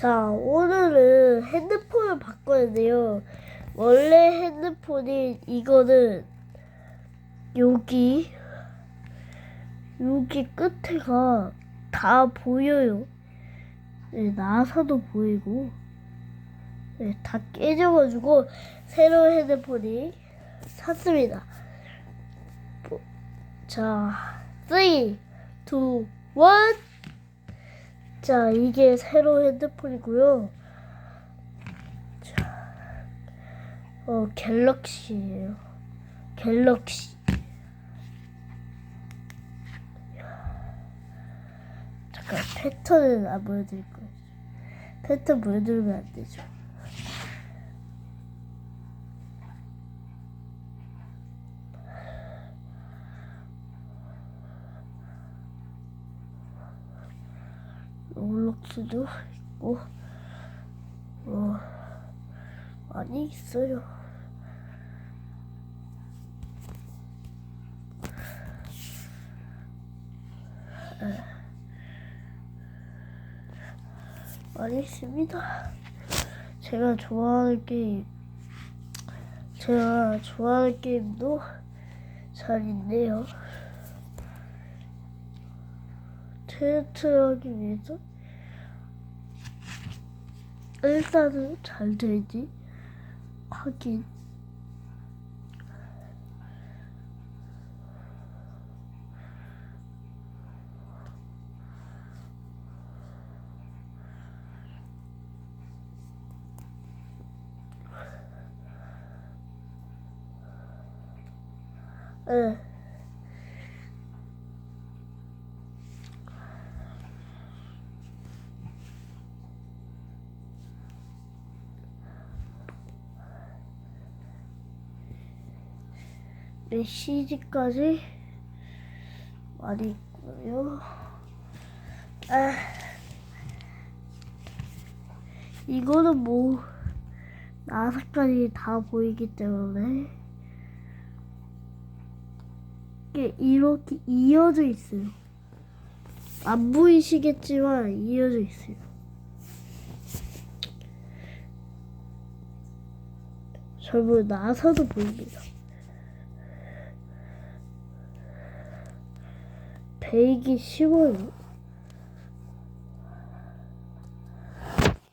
자, 오늘은 핸드폰을 바꿔야 원래 핸드폰이 이거는 여기 여기 끝에가 다 보여요. 네, 나사도 보이고 네, 다 깨져가지고 새로운 핸드폰이 샀습니다. 뭐, 자, 3, 2, 1 자, 이게 새로운 핸드폰이고요. 자, 어, 갤럭시예요. 갤럭시. 잠깐 패턴을 안 보여드릴 거예요. 패턴 보여드리면 안 되죠. 롤록스도 있고 뭐 많이 있어요. 에. 많이 있습니다. 제가 좋아하는 게임, 제가 좋아하는 게임도 잘 있네요. 테스트 하기 위해서? 일단은 잘 되지. 확인 응. 메시지까지 많이 있고요. 아, 이거는 뭐 나사까지 다 보이기 때문에 이게 이렇게 이어져 있어요. 안 보이시겠지만 이어져 있어요. 전부 나사도 보입니다. 베이기 쉬워요.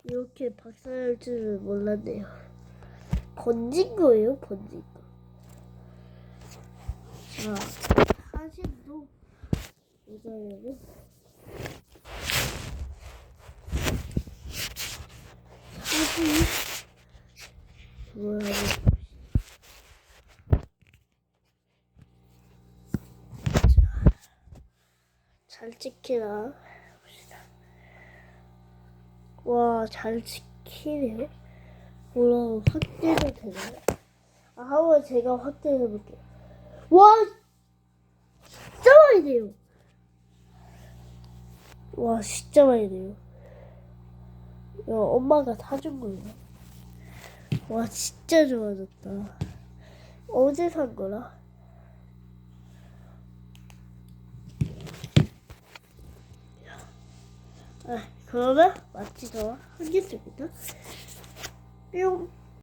이렇게 박살날 줄은 몰랐네요. 건진 거예요, 건진 거. 자, 사진도 모자이크. 사진 뭐야? 잘 찍히나 봅시다. 와, 잘 찍히네. 물론 확대도 되나요? 아, 한번 제가 확대해 볼게요. 와, 진짜 많이 돼요. 와, 진짜 많이 돼요. 이거 엄마가 사준 거예요. 와, 진짜 좋아졌다. 어제 산 거라? 아, 그러면 마치 더 하겠습니다. 뿅.